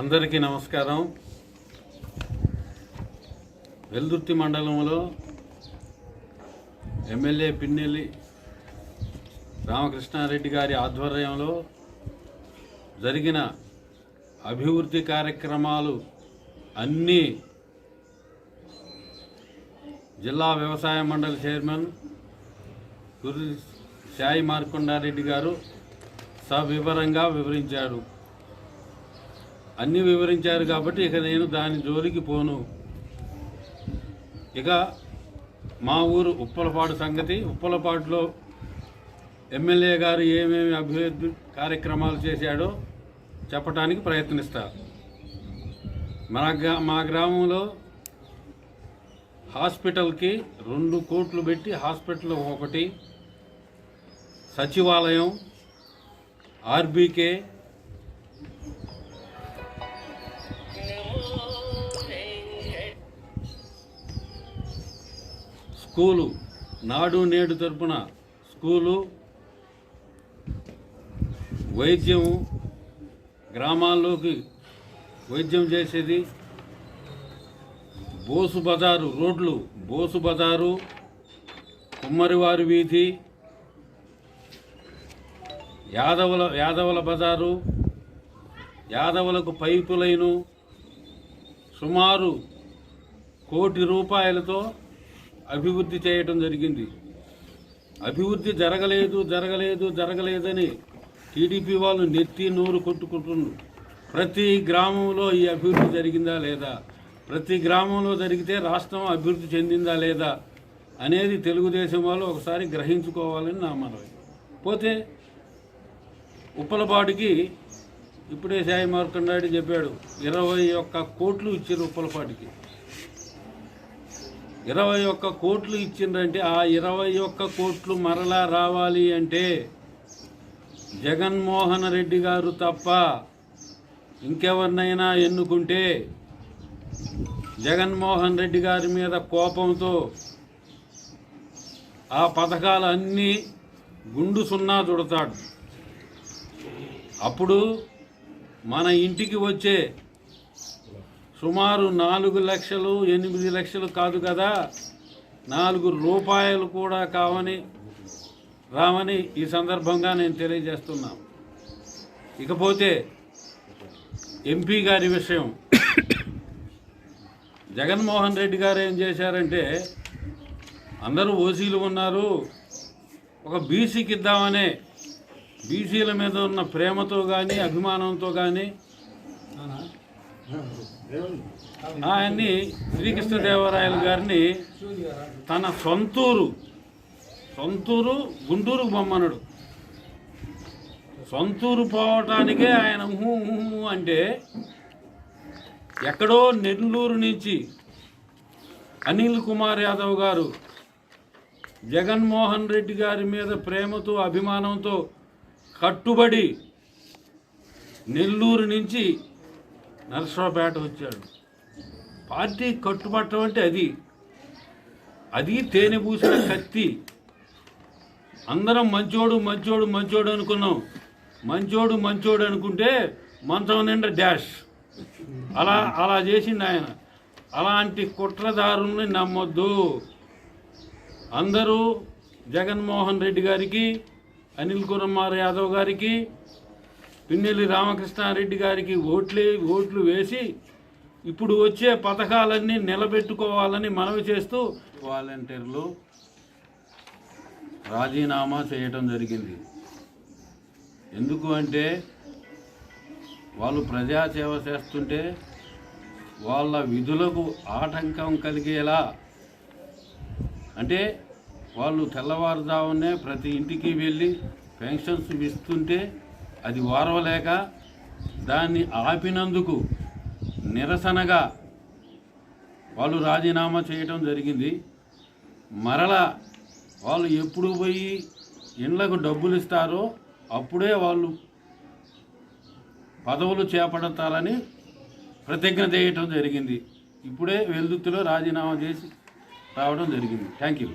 అందరికీ నమస్కారం. వెల్దుర్తి మండలంలో ఎమ్మెల్యే పిన్నెల్లి రామకృష్ణారెడ్డి గారి ఆధ్వర్యంలో జరిగిన అభివృద్ధి కార్యక్రమాలు అన్నీ జిల్లా వ్యవసాయ మండలి చైర్మన్ గురు సాయి మార్కొండారెడ్డి గారు సవివరంగా వివరించారు. అన్నీ వివరించారు కాబట్టి ఇక నేను దాని జోలికి పోను. ఇక మా ఊరు ఉప్పలపాడు సంగతి. ఉప్పలపాడులో ఎమ్మెల్యే గారు ఏమేమి అభివృద్ధి కార్యక్రమాలు చేశాడో చెప్పడానికి ప్రయత్నిస్తా. మన గ్రా- మా గ్రామంలో హాస్పిటల్కి రెండు కోట్లు పెట్టి హాస్పిటల్ ఒకటి సచివాలయం ఆర్బీకే స్కూలు నాడు నేడు తరపున స్కూలు వైద్యం గ్రామాల్లోకి వైద్యం చేసేది. బోసు బజారు రోడ్లు బోసు బజారు కుమ్మరివారి వీధి యాదవుల యాదవుల బజారు యాదవులకు పైపు లైను సుమారు కోటి రూపాయలతో అభివృద్ధి చేయటం జరిగింది. అభివృద్ధి జరగలేదు జరగలేదు జరగలేదని టీడీపీ వాళ్ళు నెత్తి నోరు కొట్టుకుంటున్నారు. ప్రతి గ్రామంలో ఈ అభివృద్ధి జరిగిందా లేదా? ప్రతి గ్రామంలో జరిగితే రాష్ట్రం అభివృద్ధి చెందిందా లేదా అనేది తెలుగుదేశం వాళ్ళు ఒకసారి గ్రహించుకోవాలని నా మనవి. పోతే ఉప్పలపాటికి ఇప్పుడే సాయి మార్కండాడి చెప్పాడు ఇరవై ఒక్క కోట్లు ఇచ్చారు ఉప్పలపాటికి ఇరవై ఒక్క కోట్లు ఇచ్చిండ్రంటే ఆ ఇరవై ఒక్క కోట్లు మరలా రావాలి అంటే జగన్మోహన్ రెడ్డి గారు తప్ప ఇంకెవరినైనా ఎన్నుకుంటే జగన్మోహన్ రెడ్డి గారి మీద కోపంతో ఆ పథకాలన్నీ గుండు సున్నా చుడతాడు. అప్పుడు మన ఇంటికి వచ్చే సుమారు నాలుగు లక్షలు ఎనిమిది లక్షలు కాదు కదా. నాలుగు రూపాయలు కూడా కావని రావని ఈ సందర్భంగా నేను తెలియజేస్తున్నా. ఇకపోతే ఎంపీ గారి విషయం. జగన్మోహన్ రెడ్డి గారు ఏం చేశారంటే అందరూ ఓసీలు ఉన్నారు ఒక బీసీకి ఇద్దామనే బీసీల మీద ఉన్న ప్రేమతో కానీ అభిమానంతో కానీ ఆయన్ని శ్రీకృష్ణదేవరాయలు గారిని తన సొంతూరు సొంతూరు గుంటూరు బొమ్మనుడు సొంతూరు పోవటానికే ఆయన అంటే ఎక్కడో నెల్లూరు నుంచి అనిల్ కుమార్ యాదవ్ గారు జగన్మోహన్ రెడ్డి గారి మీద ప్రేమతో అభిమానంతో కట్టుబడి నెల్లూరు నుంచి నరసరావుపేట వచ్చాడు. పార్టీ కట్టుబట్టం అంటే అది. అది తేనె పూసిన కత్తి. అందరం మంచోడు మంచోడు మంచోడు అనుకున్నాం. మంచోడు మంచోడు అనుకుంటే మంచం నిండా డాష్. అలా అలా చేసింది ఆయన. అలాంటి కుట్రదారుల్ని నమ్మొద్దు. అందరూ జగన్మోహన్ రెడ్డి గారికి అనిల్ కుమార్ యాదవ్ గారికి పిన్నెల్లి రామకృష్ణారెడ్డి గారికి ఓట్లే ఓట్లు వేసి ఇప్పుడు వచ్చే పథకాలన్నీ నిలబెట్టుకోవాలని మనవి చేస్తూ వాలంటీర్లు రాజీనామా చేయటం జరిగింది. ఎందుకు అంటే వాళ్ళు ప్రజాసేవ చేస్తుంటే వాళ్ళ విధులకు ఆటంకం కలిగేలా అంటే వాళ్ళు తెల్లవారుజామునే ప్రతి ఇంటికి వెళ్ళి పెన్షన్స్ ఇస్తుంటే అది ఓర్వలేక దాన్ని ఆపినందుకు నిరసనగా వాళ్ళు రాజీనామా చేయటం జరిగింది. మరలా వాళ్ళు ఎప్పుడు పోయి ఇళ్ళకు డబ్బులు ఇస్తారో అప్పుడే వాళ్ళు పదవులు చేపడతారని ప్రతిజ్ఞ చేయటం జరిగింది. ఇప్పుడే వెల్దుత్తులో రాజీనామా చేసి రావడం జరిగింది. Thank you.